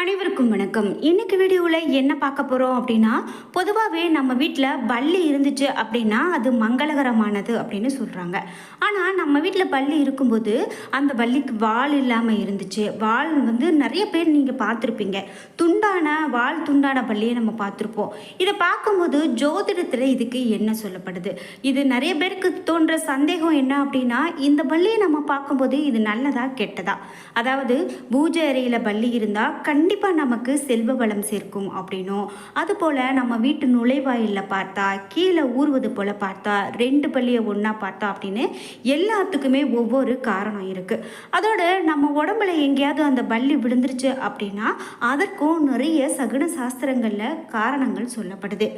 அனைவருக்கும் வணக்கம். இன்னைக்கு வீடியோவில் என்ன பார்க்க போகிறோம் அப்படின்னா பொதுவாகவே நம்ம வீட்டில் பள்ளி இருந்துச்சு அப்படின்னா அது மங்களகரமானது அப்படின்னு சொல்கிறாங்க ஆனால் நம்ம வீட்டில் பள்ளி இருக்கும்போது அந்த பள்ளிக்கு வால் இல்லாமல் இருந்துச்சு. வால் வந்து நிறைய பேர் நீங்கள் பார்த்துருப்பீங்க. துண்டான வால் துண்டான பள்ளியை நம்ம பார்த்துருப்போம். இதை பார்க்கும்போது ஜோதிடத்தில் இதுக்கு என்ன சொல்லப்படுது? இது நிறைய பேருக்கு தோன்ற சந்தேகம் என்ன அப்படின்னா இந்த பள்ளியை நம்ம பார்க்கும்போது இது நல்லதா கெட்டதா? அதாவது பூஜை அறையில் பள்ளி இருந்தால் கண் கண்டிப்பாக நமக்கு செல்வ வளம் சேர்க்கும் அப்படின்னும் அதுபோல் நம்ம வீட்டு நுழைவாயிலில் பார்த்தா கீழே ஊறுவது போல் பார்த்தா ரெண்டு பள்ளியை ஒன்றா பார்த்தா அப்படின்னு எல்லாத்துக்குமே ஒவ்வொரு காரணம் இருக்குது அதோடு நம்ம உடம்புல எங்கேயாவது அந்த பள்ளி விழுந்துருச்சு அப்படின்னா அதற்கும் நிறைய சகுன சாஸ்திரங்களில் காரணங்கள் சொல்லப்படுது.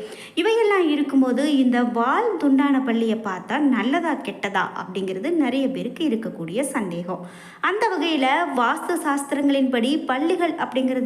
இவையெல்லாம் இருக்கும்போது இந்த வால் துண்டான பள்ளியை பார்த்தா நல்லதா கெட்டதா அப்படிங்கிறது நிறைய பேருக்கு இருக்கக்கூடிய சந்தேகம். அந்த வகையில் வாஸ்து சாஸ்திரங்களின்படி பள்ளிகள் அப்படிங்கிறது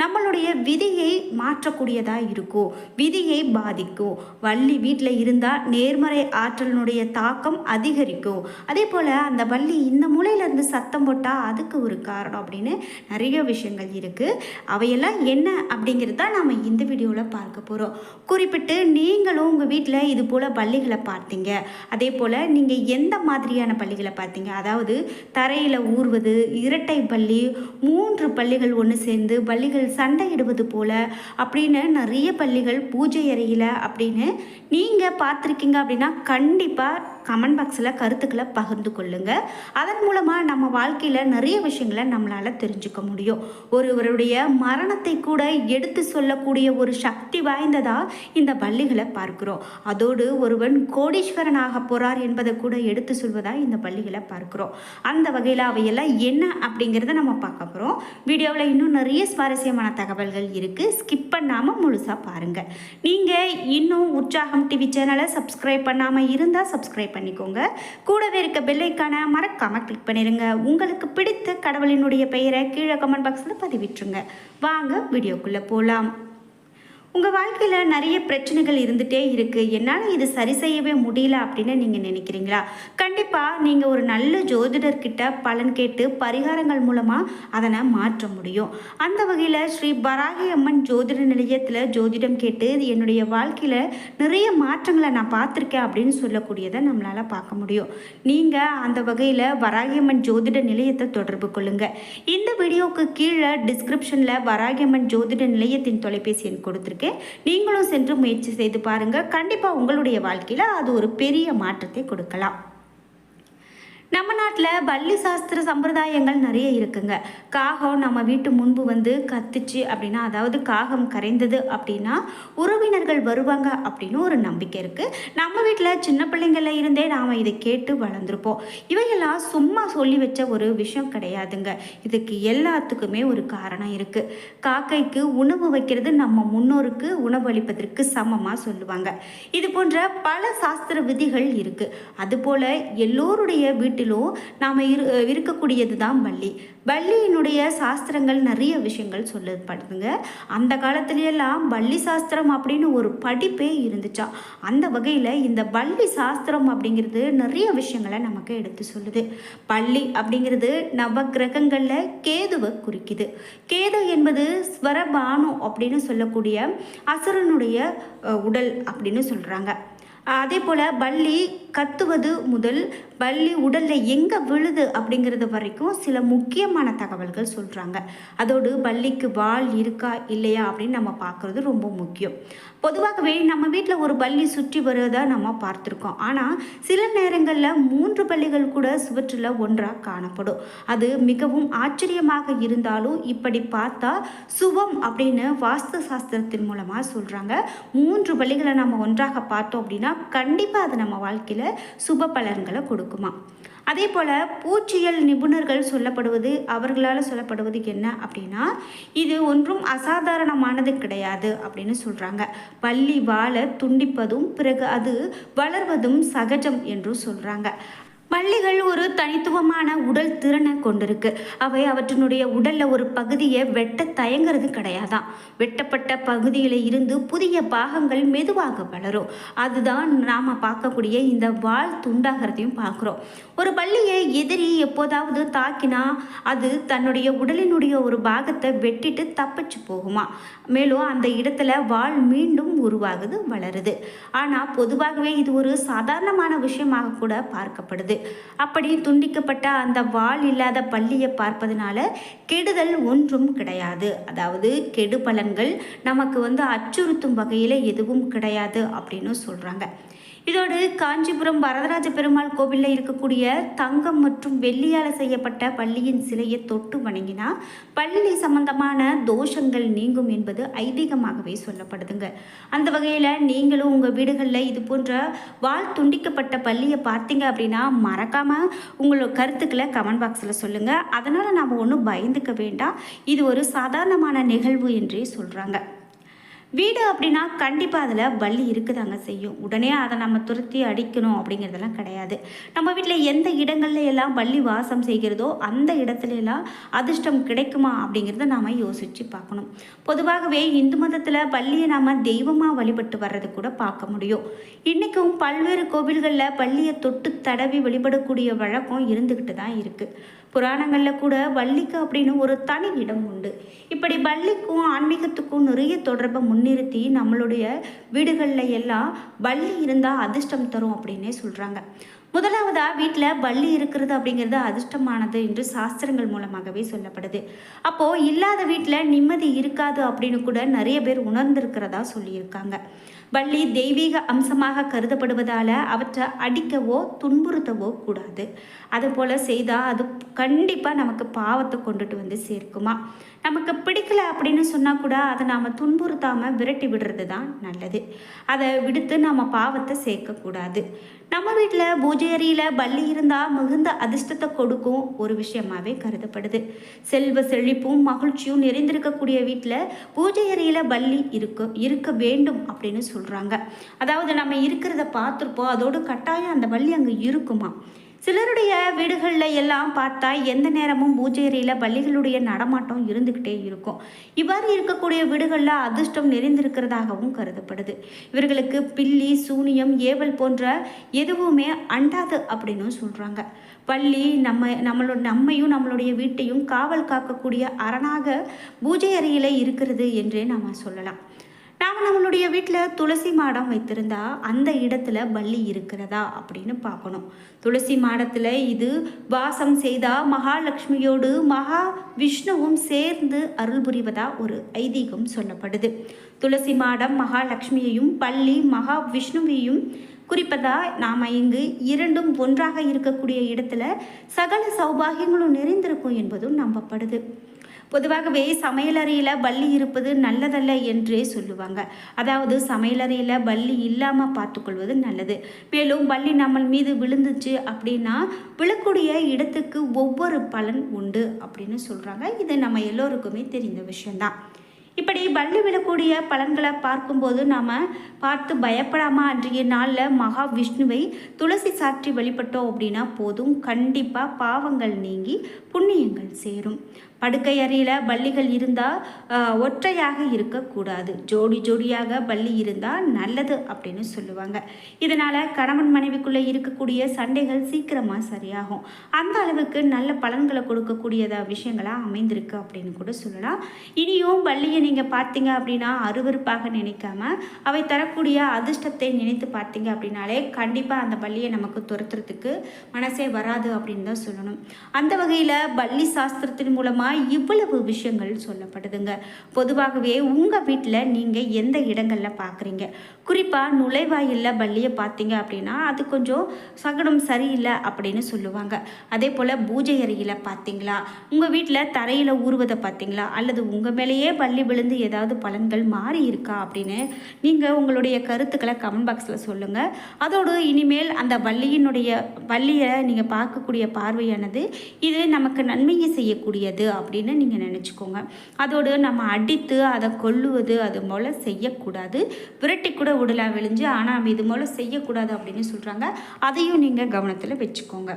நம்மளுடைய விதியை மாற்றக்கூடியதாக இருக்கும் விதியை பாதிக்கும் வள்ளி வீட்டில் இருந்தால் நேர்மறை ஆற்றலினுடைய தாக்கம் அதிகரிக்கும் அதே போல் அந்த வள்ளி இந்த மூலையிலேருந்து சத்தம் போட்டால் அதுக்கு ஒரு காரணம் அப்படின்னு நிறைய விஷயங்கள் இருக்குது அவையெல்லாம் என்ன அப்படிங்கிறது தான் நாம் இந்த வீடியோவில் பார்க்க போகிறோம் குறிப்பிட்டு நீங்களும் உங்கள் வீட்டில் இது போல் பள்ளிகளை பார்த்தீங்க. அதே போல் நீங்கள் எந்த மாதிரியான பள்ளிகளை பார்த்தீங்க? அதாவது தரையில் ஊறுவது இரட்டை பள்ளி மூன்று பள்ளிகள் ஒன்று சேர்ந்து பள்ளிகள் சண்டையிடுவது போல் அப்படின்னு நிறைய பள்ளிகள் பூஜை அறையில் அப்படின்னு நீங்கள் பார்த்துருக்கீங்க அப்படின்னா கண்டிப்பாக கமெண்ட் பாக்ஸில் கருத்துக்களை பகிர்ந்து கொள்ளுங்க. அதன் மூலமாக நம்ம வாழ்க்கையில் நிறைய விஷயங்களை நம்மளால் தெரிஞ்சுக்க முடியும். ஒருவருடைய மரணத்தை கூட எடுத்து சொல்லக்கூடிய ஒரு சக்தி வாய்ந்ததாக இந்த பள்ளிகளை பார்க்கிறோம். அதோடு ஒருவன் கோடீஸ்வரன் போகிறார் என்பதை கூட எடுத்து சொல்வதாக இந்த பள்ளிகளை பார்க்கிறோம். அந்த வகையில் அவையெல்லாம் என்ன அப்படிங்கிறத நம்ம பார்க்க போகிறோம் வீடியோவில் இன்னும் நிறைய சுவாரஸ்யமான தகவல்கள் இருக்குது ஸ்கிப் பண்ணாமல் முழுசாக பாருங்கள் நீங்கள் இன்னும் உற்சாகம் டிவி சேனலை சப்ஸ்கிரைப் பண்ணாமல் இருந்தால் சப்ஸ்கிரைப் பண்ணிக்கோங்க. கூடவே இருக்க பெல்லைக்கான மறக்காமல் கிளிக் பண்ணிடுங்க உங்களுக்கு பிடித்த கடவுளினுடைய பெயரை கீழே கமெண்ட் பாக்ஸில் பதிவிட்டுருங்க. வாங்க வீடியோக்குள்ளே போகலாம் உங்கள் வாழ்க்கையில் நிறைய பிரச்சனைகள் இருந்துகிட்டே இருக்குது என்னால் இது சரி செய்யவே முடியல அப்படின்னு நீங்கள் நினைக்கிறீங்களா? கண்டிப்பாக நீங்கள் ஒரு நல்ல ஜோதிடர்கிட்ட பலன் கேட்டு பரிகாரங்கள் மூலமாக அதனை மாற்ற முடியும். அந்த வகையில் ஸ்ரீ பராகி அம்மன் ஜோதிட நிலையத்தில் ஜோதிடம் கேட்டு இது என்னுடைய வாழ்க்கையில் நிறைய மாற்றங்களை நான் பார்த்துருக்கேன் அப்படின்னு சொல்லக்கூடியதை நம்மளால் பார்க்க முடியும். நீங்கள் அந்த வகையில் வராகியம்மன் ஜோதிட நிலையத்தை தொடர்பு கொள்ளுங்கள் இந்த வீடியோவுக்கு கீழே டிஸ்கிரிப்ஷனில் வராகியம்மன் ஜோதிட நிலையத்தின் தொலைபேசி எண் கொடுத்துருக்கேன் நீங்களும் சென்று முயற்சி செய்து பாருங்கள் கண்டிப்பாக உங்களுடைய வாழ்க்கையில் அது ஒரு பெரிய மாற்றத்தை கொடுக்கலாம். நம்ம நாட்டில் பள்ளி சாஸ்திர சம்பிரதாயங்கள் நிறைய இருக்குங்க. காகம் நம்ம வீட்டு முன்பு வந்து கத்துச்சு அப்படின்னா அதாவது காகம் கரைந்தது அப்படின்னா உறவினர்கள் வருவாங்க அப்படின்னு ஒரு நம்பிக்கை இருக்குது நம்ம வீட்டில் சின்ன பிள்ளைங்கள இருந்தே நாம் இதை கேட்டு வளர்ந்துருப்போம். இவையெல்லாம் சும்மா சொல்லி வச்ச ஒரு விஷயம் கிடையாதுங்க. இதுக்கு எல்லாத்துக்குமே ஒரு காரணம் இருக்குது காக்கைக்கு உணவு வைக்கிறது நம்ம முன்னோருக்கு உணவளிப்பதற்கு சமமாக சொல்லுவாங்க. இது போன்ற பல சாஸ்திர விதிகள் இருக்குது அதுபோல் எல்லோருடைய வீட்டிலும் நாம் இரு இருக்கக்கூடியது தான் பள்ளி வள்ளியினுடைய சாஸ்திரங்கள் நிறைய விஷயங்கள் சொல்லப்படுதுங்க. அந்த காலத்துலையெல்லாம் பள்ளி சாஸ்திரம் அப்படின்னு ஒரு படிப்பே இருந்துச்சா? அந்த வகையில் இந்த பள்ளி சாஸ்திரம் அப்படிங்கிறது நிறைய விஷயங்களை நமக்கு எடுத்து சொல்லுது. பள்ளி அப்படிங்கிறது நவ கிரகங்களில் கேதுவை குறிக்குது. கேது என்பது ஸ்வரபானு அப்படின்னு சொல்லக்கூடிய அசுரனுடைய உடல் அப்படின்னு சொல்கிறாங்க அதே போல் பள்ளி கத்துவது முதல் பள்ளி உடலில் எங்கே விழுது அப்படிங்கிறது வரைக்கும் சில முக்கியமான தகவல்கள் சொல்கிறாங்க அதோடு பள்ளிக்கு வால் இருக்கா இல்லையா அப்படின்னு நம்ம பார்க்குறது ரொம்ப முக்கியம். பொதுவாகவே நம்ம வீட்டில் ஒரு பள்ளி சுற்றி வருவதை நம்ம பார்த்துருக்கோம். ஆனால் சில நேரங்களில் மூன்று பள்ளிகள் கூட சுவற்றில் ஒன்றாக காணப்படும். அது மிகவும் ஆச்சரியமாக இருந்தாலும் இப்படி பார்த்தா சுவம் அப்படின்னு வாஸ்து சாஸ்திரத்தின் மூலமாக சொல்கிறாங்க மூன்று பள்ளிகளை நம்ம ஒன்றாக பார்த்தோம் அப்படின்னா கண்டிப்பாக அது நம்ம வாழ்க்கையில் சுப பலன்களை கொடுக்குமா? அதே போல் பூச்சியல் நிபுணர்கள் சொல்லப்படுவது அவர்களால் சொல்லப்படுவது என்ன அப்படின்னா இது ஒன்றும் அசாதாரணமானது கிடையாது அப்படின்னு சொல்கிறாங்க பள்ளி வாழ துண்டிப்பதும் பிறகு அது வளர்வதும் சகஜம் என்றும் சொல்கிறாங்க பள்ளிகள் ஒரு தனித்துவமான உடல் திறனை கொண்டிருக்கு. அவை அவற்றினுடைய உடல்ல ஒரு பகுதியை வெட்ட தயங்குறது கிடையாதான் வெட்டப்பட்ட பகுதியில இருந்து புதிய பாகங்கள் மெதுவாக வளரும். அதுதான் நாம பார்க்கக்கூடிய இந்த வாழ் துண்டாகிறதையும் பார்க்குறோம். ஒரு பள்ளியை எதிரி எப்போதாவது தாக்கினா அது தன்னுடைய உடலினுடைய ஒரு பாகத்தை வெட்டிட்டு தப்பிச்சு போகுமா? மேலும் அந்த இடத்துல வாழ் மீண்டும் உருவாகுது வளருது. ஆனால் பொதுவாகவே இது ஒரு சாதாரணமான விஷயமாக கூட பார்க்கப்படுது. அப்படி துண்டிக்கப்பட்ட அந்த வால் இல்லாத பள்ளியை பார்ப்பதனால கெடுதல் ஒன்றும் கிடையாது. அதாவது கெடு பலன்கள் நமக்கு வந்து அச்சுறுத்தும் வகையில் எதுவும் கிடையாது அப்படின்னு சொல்கிறாங்க இதோடு காஞ்சிபுரம் வரதராஜ பெருமாள் கோவிலில் இருக்கக்கூடிய தங்கம் மற்றும் வெள்ளியால் செய்யப்பட்ட பள்ளியின் சிலையை தொட்டு வணங்கினா பள்ளி சம்பந்தமான தோஷங்கள் நீங்கும் என்பது ஐதீகமாகவே சொல்லப்படுதுங்க. அந்த வகையில் நீங்களும் உங்கள் வீடுகளில் இது போன்ற வால் துண்டிக்கப்பட்ட பள்ளியை பார்த்தீங்க அப்படின்னா மறக்காமல் உங்களோட கருத்துக்களை கமெண்ட் பாக்ஸில் சொல்லுங்கள் அதனால் நாம் ஒன்றும் பயந்துக்க வேண்டாம். இது ஒரு சாதாரணமான நிகழ்வு என்றே சொல்கிறாங்க வீடு அப்படின்னா கண்டிப்பாக அதில் வள்ளி இருக்குதாங்க செய்யும். உடனே அதை நம்ம துரத்தி அடிக்கணும் அப்படிங்கிறதெல்லாம் கிடையாது. நம்ம வீட்டில் எந்த இடங்கள்ல எல்லாம் வள்ளி வாசம் செய்கிறதோ அந்த இடத்துல எல்லாம் அதிர்ஷ்டம் கிடைக்குமா அப்படிங்கிறத நாம் யோசித்து பார்க்கணும். பொதுவாகவே இந்து மதத்தில் பள்ளியை நாம் தெய்வமாக வழிபட்டு வர்றது கூட பார்க்க முடியும். இன்றைக்கும் பல்வேறு கோவில்களில் பள்ளியை தொட்டு தடவி வழிபடக்கூடிய வழக்கம் இருந்துக்கிட்டு தான் இருக்குது புராணங்களில் கூட வள்ளிக்கு அப்படின்னு ஒரு தனி இடம் உண்டு. இப்படி வள்ளிக்கும் ஆன்மீகத்துக்கும் நிறைய தொடர்பை முன்னிறுத்தி நம்மளுடைய வீடுகளில் எல்லாம் வள்ளி இருந்தால் அதிர்ஷ்டம் தரும் அப்படின்னே சொல்கிறாங்க முதலாவதாக வீட்டில் வள்ளி இருக்கிறது அப்படிங்கிறது அதிர்ஷ்டமானது என்று சாஸ்திரங்கள் மூலமாகவே சொல்லப்படுது. அப்போது இல்லாத வீட்டில் நிம்மதி இருக்காது அப்படின்னு கூட நிறைய பேர் உணர்ந்திருக்கிறதா சொல்லியிருக்காங்க. வள்ளி தெய்வீக அம்சமாக கருதப்படுவதால் அவற்றை அடிக்கவோ துன்புறுத்தவோ கூடாது. அதுபோல் செய்தால் அது கண்டிப்பாக நமக்கு பாவத்தை கொண்டுட்டு வந்து சேர்க்குமா? நமக்கு பிடிக்கல அப்படின்னு சொன்னால் கூட அதை நாம் துன்புறுத்தாமல் விரட்டி விடுறது தான் நல்லது. அதை விடுத்து நாம் பாவத்தை சேர்க்கக்கூடாது. நம்ம வீட்டில் பூஜை அறையில் பள்ளி இருந்தால் மிகுந்த அதிர்ஷ்டத்தை கொடுக்கும் ஒரு விஷயமாவே கருதப்படுது. செல்வ செழிப்பும் மகிழ்ச்சியும் நிறைந்திருக்கக்கூடிய வீட்டில் பூஜை அறையில் பள்ளி இருக்க இருக்க வேண்டும் அப்படின்னு சொல்கிறாங்க அதாவது நம்ம இருக்கிறத பார்த்துருப்போம். அதோடு கட்டாயம் அந்த பள்ளி அங்கே இருக்குமா? சிலருடைய வீடுகளில் எல்லாம் பார்த்தா எந்த நேரமும் பூஜை அறையில் பள்ளிகளுடைய நடமாட்டம் இருந்துக்கிட்டே இருக்கும். இவ்வாறு இருக்கக்கூடிய வீடுகளில் அதிர்ஷ்டம் நிறைந்திருக்கிறதாகவும் கருதப்படுது. இவர்களுக்கு பில்லி சூனியம் ஏவல் போன்ற எதுவுமே அண்டாது அப்படின்னு சொல்கிறாங்க பள்ளி நம்ம நம்மளோட நம்மையும் நம்மளுடைய வீட்டையும் காவல் காக்கக்கூடிய அரணாக பூஜை அறையில் இருக்கிறது என்றே நாம் சொல்லலாம். நாம் நம்மளுடைய வீட்டில் துளசி மாடம் வைத்திருந்தா அந்த இடத்துல பள்ளி இருக்கிறதா அப்படின்னு பார்க்கணும். துளசி மாடத்தில் இது வாசம் செய்தால் மகாலட்சுமியோடு மகா விஷ்ணுவும் சேர்ந்து அருள் புரிவதா ஒரு ஐதீகம் சொல்லப்படுது. துளசி மாடம் மகாலட்சுமியையும் பள்ளி மகா விஷ்ணுவையும் குறிப்பதா நாம் இங்கு இரண்டும் ஒன்றாக இருக்கக்கூடிய இடத்துல சகல சௌபாகியங்களும் நிறைந்திருக்கும் என்பதும் நம்பப்படுது. பொதுவாகவே சமையலறையில் பள்ளி இருப்பது நல்லதல்ல என்றே சொல்லுவாங்க. அதாவது சமையலறையில் பள்ளி இல்லாமல் பார்த்துக்கொள்வது நல்லது. மேலும் பள்ளி நம்ம மீது விழுந்துச்சு அப்படின்னா விழக்கூடிய இடத்துக்கு ஒவ்வொரு பலன் உண்டு அப்படின்னு சொல்கிறாங்க இது நம்ம எல்லோருக்குமே தெரிந்த விஷயந்தான் இப்படி பள்ளி விழக்கூடிய பலன்களை பார்க்கும்போது நாம் பார்த்து பயப்படாமல் அன்றைய நாளில் மகா விஷ்ணுவை துளசி சாற்றி வழிபட்டோம் அப்படின்னா போதும். கண்டிப்பாக பாவங்கள் நீங்கி புண்ணியங்கள் சேரும். படுக்கை அறையில் பள்ளிகள் இருந்தால் ஒற்றையாக இருக்கக்கூடாது. ஜோடி ஜோடியாக பள்ளி இருந்தால் நல்லது அப்படின்னு சொல்லுவாங்க. இதனால் கணவன் மனைவிக்குள்ளே இருக்கக்கூடிய சண்டைகள் சீக்கிரமாக சரியாகும். அந்த அளவுக்கு நல்ல பலன்களை கொடுக்கக்கூடியதாக விஷயங்களாக அமைந்திருக்கு அப்படின்னு கூட சொல்லலாம். இனியும் பள்ளியை நீங்கள் பார்த்தீங்க அப்படின்னா அருவருப்பாக நினைக்காம அவை தரக்கூடிய அதிர்ஷ்டத்தை நினைத்து பார்த்தீங்க அப்படின்னாலே கண்டிப்பாக அந்த பள்ளியை நமக்கு துரத்துறதுக்கு மனசே வராது அப்படின்னு தான் சொல்லணும். அந்த வகையில் பள்ளி சாஸ்திரத்தின் மூலமாக இவ்வளவு விஷயங்கள் சொல்லப்படுதுங்க. பொதுவாகவே உங்கள் வீட்டில் நீங்கள் எந்த இடங்களில் பார்க்குறீங்க குறிப்பாக நுழைவாயிலில் பள்ளியை பார்த்தீங்க அப்படின்னா அது கொஞ்சம் சகடம் சரியில்லை அப்படின்னு சொல்லுவாங்க. அதே போல் பூஜை அறையில் பார்த்தீங்களா? உங்கள் வீட்டில் தரையில் ஊறுவதை பார்த்தீங்களா? அல்லது உங்கள் மேலேயே பள்ளி விழுந்து ஏதாவது பலன்கள் மாறி இருக்கா அப்படின்னு நீங்கள் உங்களுடைய கருத்துக்களை கமெண்ட் பாக்ஸில் சொல்லுங்கள் அதோடு இனிமேல் அந்த வள்ளியினுடைய வள்ளியை நீங்கள் பார்க்கக்கூடிய பார்வையானது இது நமக்கு நன்மையை செய்யக்கூடியது அப்படின்னு நீங்கள் நினச்சிக்கோங்க. அதோடு நம்ம அடித்து அதை கொல்லுவது அது போல் செய்யக்கூடாது. விரட்டி கூட உடலாக விழிஞ்சு ஆனால் இது போல் செய்யக்கூடாது அப்படின்னு சொல்கிறாங்க அதையும் நீங்கள் கவனத்தில் வச்சுக்கோங்க.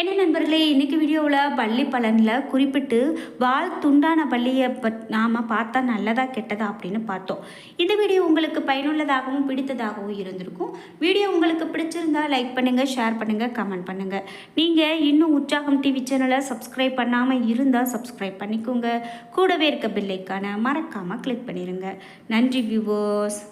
என்ன நண்பர்களே இன்றைக்கி வீடியோவில் பள்ளி பலனில் குறிப்பிட்டு வால் துண்டான பள்ளியை பத் நாம் பார்த்தா நல்லதா கெட்டதா அப்படின்னு பார்த்தோம். இந்த வீடியோ உங்களுக்கு பயனுள்ளதாகவும் பிடித்ததாகவும் இருந்திருக்கும். வீடியோ உங்களுக்கு பிடிச்சிருந்தா லைக் பண்ணுங்கள் ஷேர் பண்ணுங்கள் கமெண்ட் பண்ணுங்கள் நீங்கள் இன்னும் உற்சாகம் டிவி சேனலை சப்ஸ்கிரைப் பண்ணாமல் இருந்தால் சப்ஸ்கிரைப் பண்ணிக்கோங்க. கூடவே இருக்க பில்லைக்கான மறக்காமல் கிளிக் பண்ணிடுங்க நன்றி வியூவர்ஸ்